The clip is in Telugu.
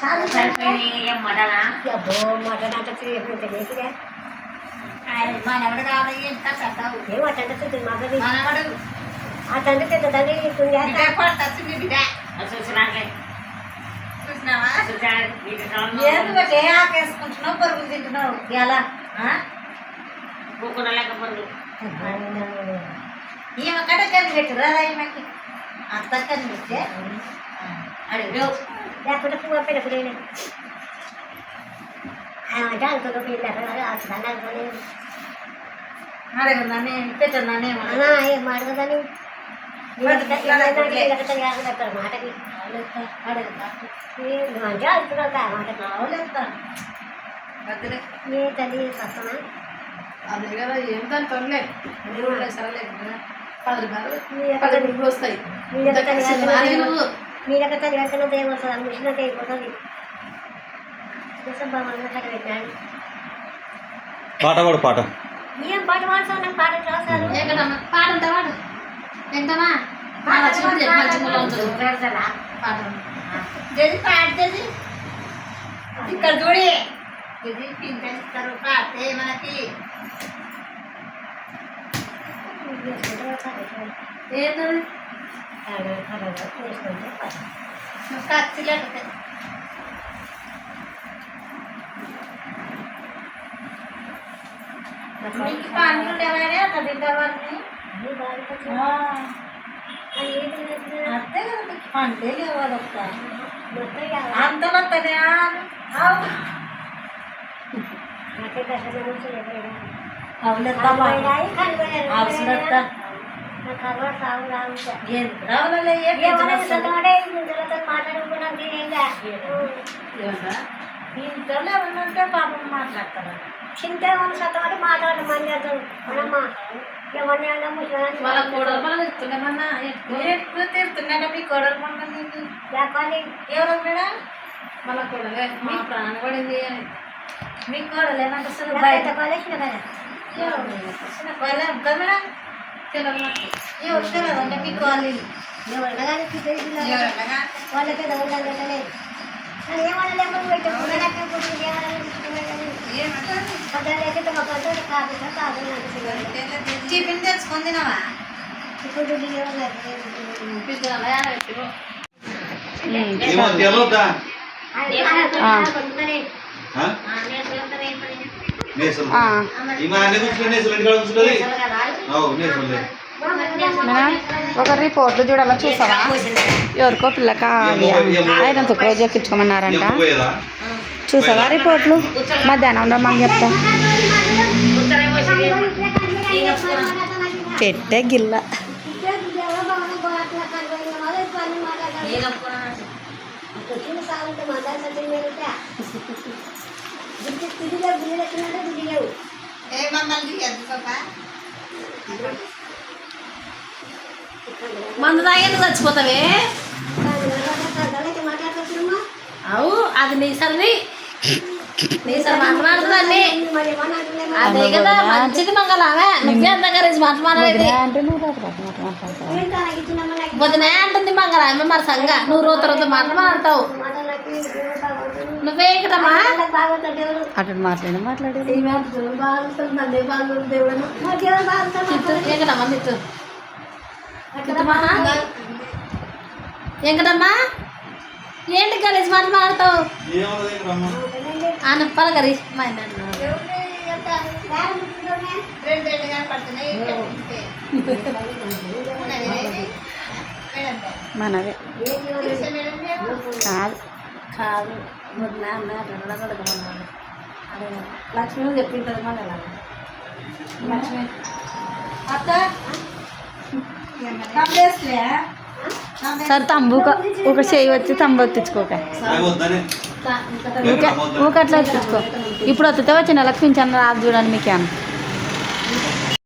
సరిపోయినాయి మటనా అబ్బో మటన్ ఎప్పుడు తెలియదుగా మనవడు కావాలి ఎంత చక్కవు ఏం అటంటే తింటుంది మగది మనవడు తండ్రి బిడ్డ పడుతుంది బిడ్డ చూసినాకే ఏ ఆకేసుకుంటున్నావు పరుగులు తింటున్నావు ఎలా కూకున లేకపోతే ఈమె కడ కనిపెట్టు రాదా ఈమెకి అంత కనిపెట్టే అడుగు లేకపోతే పువ్వు పెట్టుకునే అంటే అనుకో పిల్ల అసలు అనుకోలేదు అడగందానే పెట్టందానే అన్నా ఏం మాడదని మాటకి అంటే అనుకున్నావు ఆ మాటకి ఏ తల్లి కష్టమా అదే కదా ఏం దాని తొలలే సరలే పది రూపాయలు పది రూపాయలు వస్తాయి మీ యొక్క తల్లి సినిమానే నువ్వు మీ యొక్క తల్లి కనుక ఏమవుతుంది అది మిషన్ అయితే అయిపోతుంది పాట పాడు. పాట ఏం పాట పాడుతావు నాకు పాట రాసారు ఎక్కడమ్మా పాడంతా పాడు ఎంతమా పాట ఇక్కడ చూడి. ఇది పింఛనిస్తారు పాడితే మనకి. ఏంటది हलवलं थोडंसं पाणी मग कापची लागते पाणी आता बिंदा बांधली हां पांढरे लिहावा लागतात आमचं म्हणतं ज्ञान आवलं ఇంట్లో ఎవరినంటే పాపం మాట్లాడతారు చింతేమని సత్తమని మాట్లాడు మంది మనమ్మా ఎవరిని అన్నా ముసలి వాళ్ళ కూడా మనం ఇస్తున్నామన్నా ఎక్కువ మీ కోడలు మొన్న నీకు ఎవరు మేడం మా పడింది అని మీ కోడలు ఏమంటే బయట కదా మేడం ఎవరు తెలియదంటే మీ కోళ్ళు ఎవరైనా కానీ తెలిసిన ఎవరన్నా వాళ్ళకే దొంగలేదు అని ఏమన్నా లేకపోతే పెట్టకుండా నాకు పుట్టింది ఏమంటారు పొద్దున్న అయితే మా పొద్దున్న కాదు కాదు నాకు టిఫిన్ తెచ్చుకొని తినవా? నేసలు. ఈమె అన్ని కూర్చుని నేసలు ఇంటికాడ కూర్చుంటుంది అవు నేసలే ఒక రిపోర్ట్లు చూడాలా చూసావా? ఎవరికో పిల్లక ఆయన రోజు ఎక్కించుకోమన్నారంట చూసావా రిపోర్ట్లు మధ్యాహ్నం రమ్మని చెప్తా. పెట్టే గిల్ల. ఏ మమ్మల్ని మందు తాగేది చచ్చిపోతావే? అవు అది నీ సరే నీ సరే మాట్లాడుతుందండి అదే కదా మంచిది మాట్లాడేది అంటే నువ్వు రాత్రి రాత్రి మాట్లాడతావు వదినే అంటుంది మంగళ మరి సంగ. నువ్వు రోజు తర్వాత మాట్లాడతావు. నువ్వే కదమ్మా అటు మాట్లాడి మాట్లాడేది ఎంకటమ్మా ఏంటి కలిసి ఏమన్నది రమ్మ ఆన పలకరి మా. మనవే? కాదు. కాదు. అన్న కడగమన్నాడు అదే లక్ష్మి చెప్పింటది మన లక్ష్మి. అత్త? సరే తంబు ఒక- చేయి వచ్చి తంబు ఒత్తించుకోక వద్దనే ఊక ఊక అట్లా ఒత్తించుకో ఇప్పుడు వత్తితే వచ్చి నెలకు పింఛన్ రాదు చూడండి మీకేమన్నా.